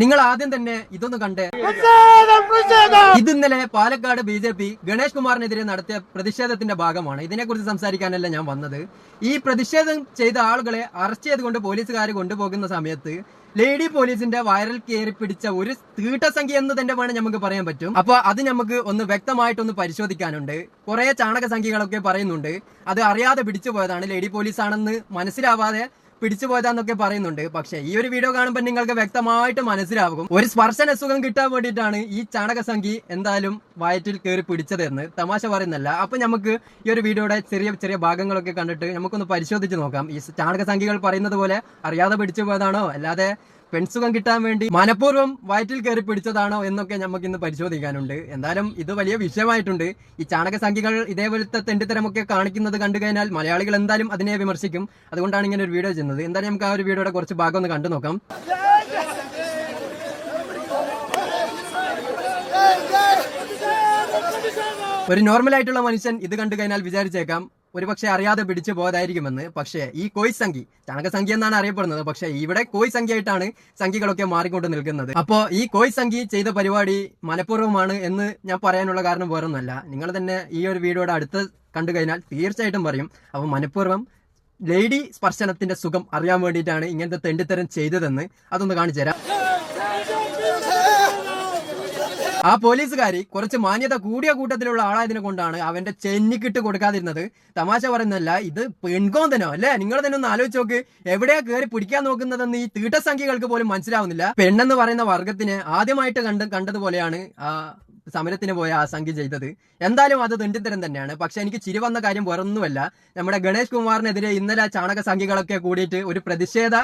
നിങ്ങൾ ആദ്യം തന്നെ ഇതൊന്ന് കണ്ടേ ഇത് ഇന്നലെ Palakkad B J P Ganesh കുമാറിനെതിരെ നടത്തിയ പ്രതിഷേധത്തിന്റെ ഭാഗമാണ്. ഇതിനെക്കുറിച്ച് സംസാരിക്കാനല്ല ഞാൻ വന്നത്. ഈ പ്രതിഷേധം ചെയ്ത ആളുകളെ അറസ്റ്റ് ചെയ്തുകൊണ്ട് പോലീസുകാർ കൊണ്ടുപോകുന്ന സമയത്ത് ലേഡി പോലീസിന്റെ വൈറൽ കയറി പിടിച്ച ഒരു തീട്ടസംഖ്യ എന്ന് തന്നെ വേണം നമുക്ക് പറയാൻ പറ്റും. അപ്പൊ അത് നമുക്ക് ഒന്ന് വ്യക്തമായിട്ടൊന്ന് പരിശോധിക്കാനുണ്ട്. കുറെ ചാണക സംഖ്യകളൊക്കെ പറയുന്നുണ്ട്. അത് അറിയാതെ പിടിച്ചു പോയതാണ്. ലേഡി പോലീസ് ആണെന്ന് മനസ്സിലാവാതെ പിടിച്ചു പോയതാന്നൊക്കെ പറയുന്നുണ്ട്. പക്ഷേ ഈ ഒരു വീഡിയോ കാണുമ്പോൾ നിങ്ങൾക്ക് വ്യക്തമായിട്ട് മനസ്സിലാകും. ഒരു സ്പർശന സുഖം കിട്ടാൻ വേണ്ടിയിട്ടാണ് ഈ ചാണകസംഖി എന്തായാലും വയറ്റിൽ കയറി പിടിച്ചതെന്ന് തമാശ പറയുന്നല്ല. അപ്പൊ നമുക്ക് ഈ ഒരു വീഡിയോയുടെ ചെറിയ ചെറിയ ഭാഗങ്ങളൊക്കെ കണ്ടിട്ട് നമുക്കൊന്ന് പരിശോധിച്ച് നോക്കാം. ഈ ചാണകസംഖികൾ പറയുന്നത് പോലെ അറിയാതെ പിടിച്ചു പോയതാണോ? അല്ലാതെ പെൺസുഖം കിട്ടാൻ വേണ്ടി മനഃപൂർവം വയറ്റിൽ കയറി പിടിച്ചതാണോ എന്നൊക്കെ നമുക്ക് ഇന്ന് പരിശോധിക്കാനുണ്ട്. എന്തായാലും ഇത് വലിയ വിഷയമായിട്ടുണ്ട്. ഈ ചാണകസംഖ്യകൾ ഇതേപോലത്തെ തെണ്ടിത്തരമൊക്കെ കാണിക്കുന്നത് കണ്ടു കഴിഞ്ഞാൽ മലയാളികൾ എന്തായാലും അതിനെ വിമർശിക്കും. അതുകൊണ്ടാണ് ഇങ്ങനെ ഒരു വീഡിയോ ചെയ്യുന്നത്. എന്തായാലും നമുക്ക് ആ ഒരു വീഡിയോയുടെ കുറച്ച് ഭാഗം ഒന്ന് കണ്ടു നോക്കാം. ഒരു നോർമൽ ആയിട്ടുള്ള മനുഷ്യൻ ഇത് കണ്ടു കഴിഞ്ഞാൽ വിചാരിച്ചേക്കാം. ഒരുപക്ഷെ അറിയാതെ പിടിച്ചു പോയതായിരിക്കുമെന്ന്. പക്ഷേ ഈ കോയ് സംഖ്യ ചാണകസംഖ്യ എന്നാണ് അറിയപ്പെടുന്നത്. പക്ഷേ ഇവിടെ കോയ് സംഖ്യയായിട്ടാണ് സംഖ്യകളൊക്കെ മാറിക്കൊണ്ട് നിൽക്കുന്നത്. അപ്പോ ഈ കോയ് സംഖ്യ ചെയ്ത പരിപാടി മനഃപൂർവമാണ് എന്ന് ഞാൻ പറയാനുള്ള കാരണം വേറൊന്നുമല്ല. നിങ്ങൾ തന്നെ ഈ ഒരു വീഡിയോയുടെ അടുത്ത് കണ്ടു കഴിഞ്ഞാൽ തീർച്ചയായിട്ടും പറയും. അപ്പോൾ മനഃപൂർവം ലേഡി സ്പർശനത്തിന്റെ സുഖം അറിയാൻ വേണ്ടിയിട്ടാണ് ഇങ്ങനത്തെ തെണ്ടിത്തരം ചെയ്തതെന്ന് അതൊന്ന് കാണിച്ചു തരാം. ആ പോലീസുകാരി കുറച്ച് മാന്യത കൂടിയ കൂട്ടത്തിലുള്ള ആളായതിനെ കൊണ്ടാണ് അവന്റെ ചെന്നിക്കിട്ട് കൊടുക്കാതിരുന്നത്. തമാശ പറയുന്നല്ല ഇത് പെൺകോന്തനോ അല്ലേ? നിങ്ങൾ തന്നെ ഒന്ന് ആലോചിച്ച് നോക്ക്. എവിടെയാ കയറി പിടിക്കാൻ നോക്കുന്നതെന്ന് ഈ തീട്ടസംഖ്യകൾക്ക് പോലും മനസ്സിലാവുന്നില്ല. പെണ്ണെന്ന് പറയുന്ന വർഗത്തിന് ആദ്യമായിട്ട് കണ്ട് കണ്ടതുപോലെയാണ് ആ സമരത്തിന് പോയ ആ സംഖ്യ ചെയ്തത്. എന്തായാലും അത് തുണ്ടിത്തരം തന്നെയാണ്. പക്ഷെ എനിക്ക് ചിരി വന്ന കാര്യം വേറൊന്നുമല്ല. നമ്മുടെ ഗണേഷ് കുമാറിനെതിരെ ഇന്നലെ ചാണക സംഖ്യകളൊക്കെ കൂടിയിട്ട് ഒരു പ്രതിഷേധ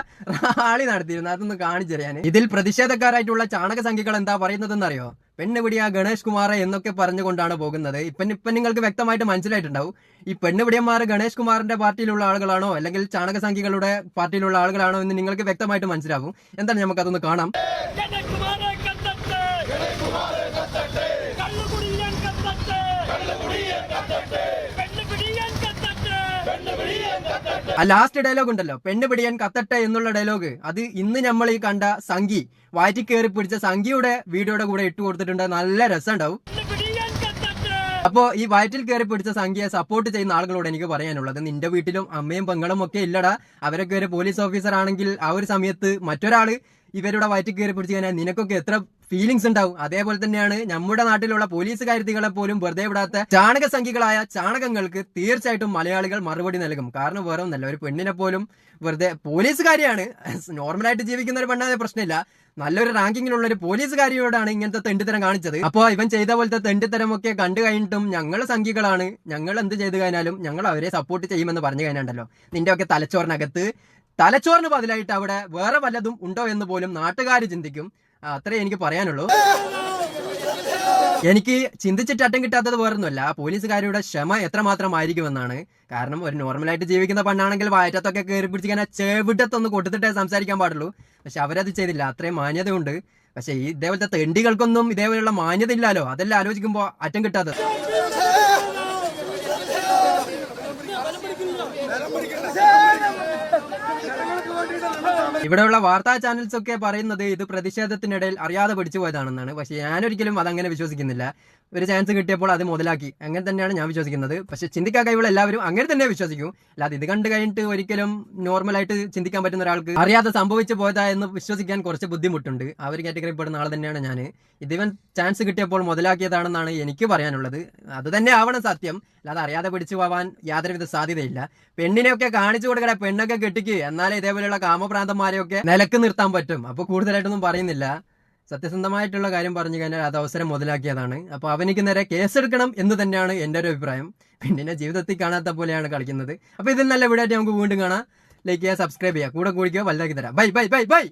റാളി നടത്തിയിരുന്നു. അതൊന്ന് കാണിച്ചു തരാൻ. ഇതിൽ പ്രതിഷേധക്കാരായിട്ടുള്ള ചാണക സംഖ്യകൾ എന്താ പറയുന്നതെന്നറിയോ? പെണ്ണുപിടിയ ഗണേഷ് കുമാറെ എന്നൊക്കെ പറഞ്ഞുകൊണ്ടാണ് പോകുന്നത്. ഇപ്പം ഇപ്പം നിങ്ങൾക്ക് വ്യക്തമായിട്ട് മനസ്സിലായിട്ടുണ്ടാവും. ഈ പെണ്ണുപിടിയന്മാർ ഗണേഷ് കുമാറിന്റെ പാർട്ടിയിലുള്ള ആളുകളാണോ അല്ലെങ്കിൽ ചാണക സംഖ്യകളുടെ പാർട്ടിയിലുള്ള ആളുകളാണോ എന്ന് നിങ്ങൾക്ക് വ്യക്തമായിട്ട് മനസ്സിലാവും. എന്താണ് നമുക്കതൊന്ന് കാണാം ജനകുമാരെ കത്തട്ടെ കള്ളുകുടിയൻ കത്തട്ടെ പെണ്ണുപിടിയൻ കത്തട്ടെ ആ ലാസ്റ്റ് ഡയലോഗ് ഉണ്ടല്ലോ. പെണ്ണ് പിടിയാൻ കത്തട്ടെ എന്നുള്ള ഡയലോഗ് അത് ഇന്ന് നമ്മൾ ഈ കണ്ട സംഗി. വാറ്റി കയറി പിടിച്ച സംഗിയുടെ വീഡിയോയുടെ കൂടെ ഇട്ട് കൊടുത്തിട്ടുണ്ട്. നല്ല രസമുണ്ടാവും. അപ്പോ ഈ വയറ്റിൽ കയറി പിടിച്ച സംഖ്യയെ സപ്പോർട്ട് ചെയ്യുന്ന ആളുകളോട് എനിക്ക് പറയാനുള്ളത് നിന്റെ വീട്ടിലും അമ്മയും പെങ്ങളും ഒക്കെ ഇല്ലടാ. അവരൊക്കെ ഒരു പോലീസ് ഓഫീസർ ആണെങ്കിൽ ആ ഒരു സമയത്ത് മറ്റൊരാൾ ഇവരുടെ വയറ്റിൽ കയറി പിടിച്ചു കഴിഞ്ഞാൽ നിനക്കൊക്കെ എത്ര ഫീലിങ്സ് ഉണ്ടാവും. അതേപോലെ തന്നെയാണ് നമ്മുടെ നാട്ടിലുള്ള പോലീസ് കാര്യത്തികളെ പോലും വെറുതെ വിടാത്ത ചാണക സംഖ്യകളായ ചാണകങ്ങൾക്ക് തീർച്ചയായിട്ടും മലയാളികൾ മറുപടി നൽകും. കാരണം വേറെ ഒന്നല്ല ഒരു പെണ്ണിനെ പോലും വെറുതെ പോലീസുകാരിയാണ്. നോർമലായിട്ട് ജീവിക്കുന്ന ഒരു പെണ്ണാതെ പ്രശ്നമില്ല. നല്ലൊരു റാങ്കിങ്ങിലുള്ള ഒരു പോലീസുകാരിയോടാണ് ഇങ്ങനത്തെ തെണ്ടിത്തരം കാണിച്ചത്. അപ്പോൾ ഇവൻ ചെയ്ത പോലത്തെ തെണ്ടിത്തരം ഒക്കെ കണ്ടു കഴിഞ്ഞിട്ടും ഞങ്ങൾ സംഖ്യകളാണ്. ഞങ്ങൾ എന്ത് ചെയ്തു കഴിഞ്ഞാലും ഞങ്ങൾ അവരെ സപ്പോർട്ട് ചെയ്യുമെന്ന് പറഞ്ഞു കഴിഞ്ഞാണ്ടല്ലോ നിന്റെ ഒക്കെ തലച്ചോറിനകത്ത് തലച്ചോറിന് ബദലായിട്ട് അവിടെ വേറെ വല്ലതും ഉണ്ടോ എന്ന് പോലും നാട്ടുകാർ ചിന്തിക്കും. അത്രേ എനിക്ക് പറയാനുള്ളൂ എനിക്ക് ചിന്തിച്ചിട്ട് അറ്റം കിട്ടാത്തത് വേറൊന്നുമല്ല പോലീസുകാരുടെ ക്ഷമ എത്രമാത്രം ആയിരിക്കുമെന്നാണ് കാരണം ഒരു നോർമലായിട്ട് ജീവിക്കുന്ന പണ്ണാണെങ്കിൽ വയറ്റത്തൊക്കെ കയറി പിടിച്ചിങ്ങനെ ചെവിട്ടത്തൊന്ന് കൊടുത്തിട്ടേ സംസാരിക്കാൻ പാടുള്ളൂ പക്ഷെ അവരത് ചെയ്തില്ല അത്രയും മാന്യതയുണ്ട് പക്ഷെ ഈ ഇതേപോലത്തെ തെണ്ടികൾക്കൊന്നും ഇതേപോലെയുള്ള മാന്യത ഇല്ലല്ലോ അതെല്ലാം ആലോചിക്കുമ്പോൾ അറ്റം കിട്ടാത്തത് ഇവിടെയുള്ള വാർത്താ ചാനൽസ് ഒക്കെ പറയുന്നത് ഇത് പ്രതിഷേധത്തിനിടയിൽ അറിയാതെ പിടിച്ചു പോയതാണെന്നാണ്. പക്ഷെ ഞാനൊരിക്കലും അതങ്ങനെ വിശ്വസിക്കുന്നില്ല. ഒരു ചാൻസ് കിട്ടിയപ്പോൾ അത് മുതലാക്കി. അങ്ങനെ തന്നെയാണ് ഞാൻ വിശ്വസിക്കുന്നത്. പക്ഷെ ചിന്തിക്കാൻ കഴിവുള്ള എല്ലാവരും അങ്ങനെ തന്നെ വിശ്വസിക്കും. അല്ലാതെ ഇത് കണ്ടു കഴിഞ്ഞിട്ട് ഒരിക്കലും നോർമൽ ആയിട്ട് ചിന്തിക്കാൻ പറ്റുന്ന ഒരാൾക്ക് അറിയാതെ സംഭവിച്ചു പോയതാ എന്ന് വിശ്വസിക്കാൻ കുറച്ച് ബുദ്ധിമുട്ടുണ്ട്. ആ ഒരു കാറ്റഗറി പെടുന്ന ആൾ തന്നെയാണ് ഞാൻ ഇതിവൻ ചാൻസ് കിട്ടിയപ്പോൾ മുതലാക്കിയതാണെന്നാണ് എനിക്ക് പറയാനുള്ളത്. അത് തന്നെ ആവണം സത്യം. അല്ലാതെ അറിയാതെ പിടിച്ചു പോവാൻ യാതൊരുവിധ സാധ്യതയില്ല. പെണ്ണിനെയൊക്കെ കാണിച്ചു കൊടുക്കണ പെണ്ണൊക്കെ കെട്ടിക്ക്. എന്നാലേ ഇതേപോലെയുള്ള കാമപ്രാന്തന്മാരെയൊക്കെ നിലയ്ക്ക് നിർത്താൻ പറ്റും. അപ്പൊ കൂടുതലായിട്ടൊന്നും പറയുന്നില്ല. സത്യസന്ധമായിട്ടുള്ള കാര്യം പറഞ്ഞു കഴിഞ്ഞാൽ അത് അവസരം മുതലാക്കിയതാണ്. അപ്പൊ അവനിക്ക് നേരെ കേസെടുക്കണം എന്ന് തന്നെയാണ് എന്റെ ഒരു അഭിപ്രായം. പിന്നെ ജീവിതത്തിൽ കാണാത്ത പോലെയാണ് കളിക്കുന്നത്. അപ്പൊ ഇതിൽ നല്ല വീഡിയോ വീടായിട്ട് നമുക്ക് വീണ്ടും കാണാം. ലൈക്ക് ചെയ്യുക സബ്സ്ക്രൈബ് ചെയ്യുക. കൂടെ കൂടിക്കുക വലുതാക്കി തരാം. Bye bye bye bye